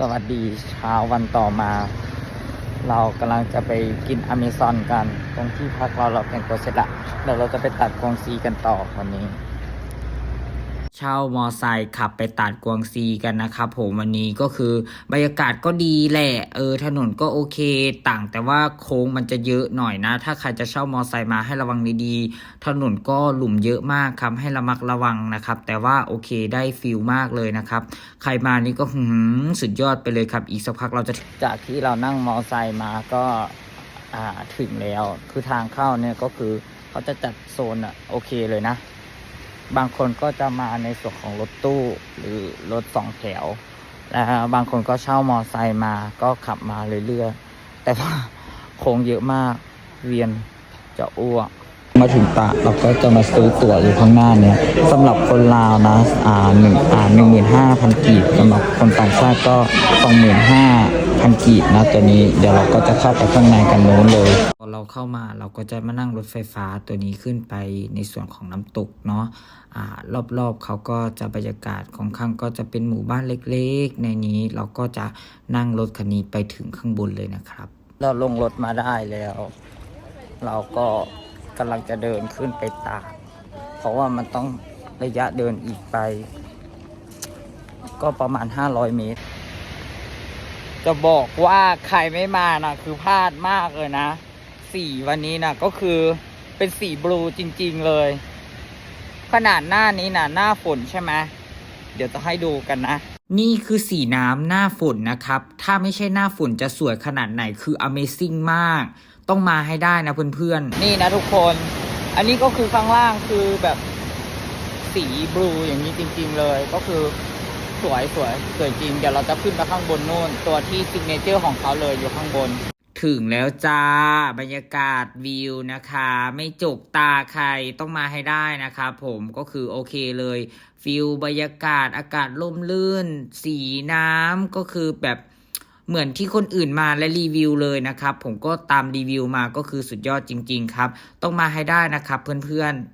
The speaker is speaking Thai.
สวัสดีเช้าวันต่อมา เรากำลังจะไปกินอเมซอนกัน ตรงที่พักเราเราแต่งตัวเสร็จละเดี๋ยวเราจะไปตัดกองซีกันต่อวันนี้ เช่ามอไซค์ขับไปตัดกวางซีกันนะครับผมวันนี้ก็คือบรรยากาศก็ดีแหละเออถนนก็โอเค ต่างแต่ว่าโค้งมันจะเยอะหน่อยนะ ถ้าใครจะเช่ามอไซค์มาให้ระวังดีๆถนนก็หลุมเยอะมากครับให้ระมัดระวังนะครับ แต่ว่าโอเคได้ฟิลมากเลยนะครับ ใครมานี่ก็หืมสุดยอดไปเลยครับ อีกสักพักเราจะจากที่เรานั่งมอไซค์มาก็อ่าถึงแล้วคือทางเข้าเนี่ยก็คือเขาจะจัดโซนอะโอเคเลยนะ บางคนก็จะมาในส่วนของรถตู้หรือรถสองแถวแล้วบางคนก็เช่ามอไซค์มาก็ขับมาเรื่อยๆแต่ว่าโค้งเยอะมากเวียนจะอ้วกมาถึงตะเราก็จะมาซื้อตั๋วอยู่ข้างหน้าเนี่ยสำหรับคนลาวนะอ่าหนึ่งอ่าหนึ่งหมื่นห้าพันกีบสำหรับคนต่างชาติก็สองหมื่นห้าพันกีบนะตัวนี้เดี๋ยวเราก็จะเข้าไปข้างในกันโน้นเลย เราเข้ามาเราก็จะมานั่งรถไฟฟ้าตัวนี้ขึ้นไปในส่วนของน้ำตกเนาะอ่ารอบๆเขาก็จะบรรยากาศของข้างก็จะเป็นหมู่บ้านเล็กๆ ในนี้เราก็จะนั่งรถคันนี้ไปถึงข้างบนเลยนะครับ เราลงรถมาได้แล้ว เราก็กำลังจะเดินขึ้นไปตากเพราะว่ามันต้องระยะเดินอีกไป ก็ประมาณ 500 เมตร จะบอกว่าใครไม่มานะคือพลาดมากเลยนะ สีวันนี้นะก็คือเป็นสีบลูจริง ๆ เลย ขนาดหน้านี้นะหน้าฝนใช่ไหมเดี๋ยวจะให้ดูกันนะ นี่คือสีน้ำหน้าฝนนะครับ ถ้าไม่ใช่หน้าฝนจะสวยขนาดไหนคือ Amazing มาก ต้องมาให้ได้นะเพื่อนๆ นี่นะทุกคน อันนี้ก็คือข้างล่างคือแบบสีบลูอย่างนี้จริง ๆ เลยก็คือสวยสวยสวยจริง เดี๋ยวเราจะขึ้นไปข้างบนนู่น ตัวที่ซิกเนเจอร์ของเขาเลยอยู่ข้างบน ถึงแล้วจ้า บรรยากาศวิวนะคะ ไม่จกตาใครต้องมาให้ได้นะคะผมก็คือโอเคเลยฟิลบรรยากาศอากาศร่มรื่น สีน้ำก็คือแบบเหมือนที่คนอื่นมาและรีวิวเลยนะครับ ผมก็ตามรีวิวมาก็คือสุดยอดจริง ๆ ครับ ต้องมาให้ได้นะครับเพื่อนๆ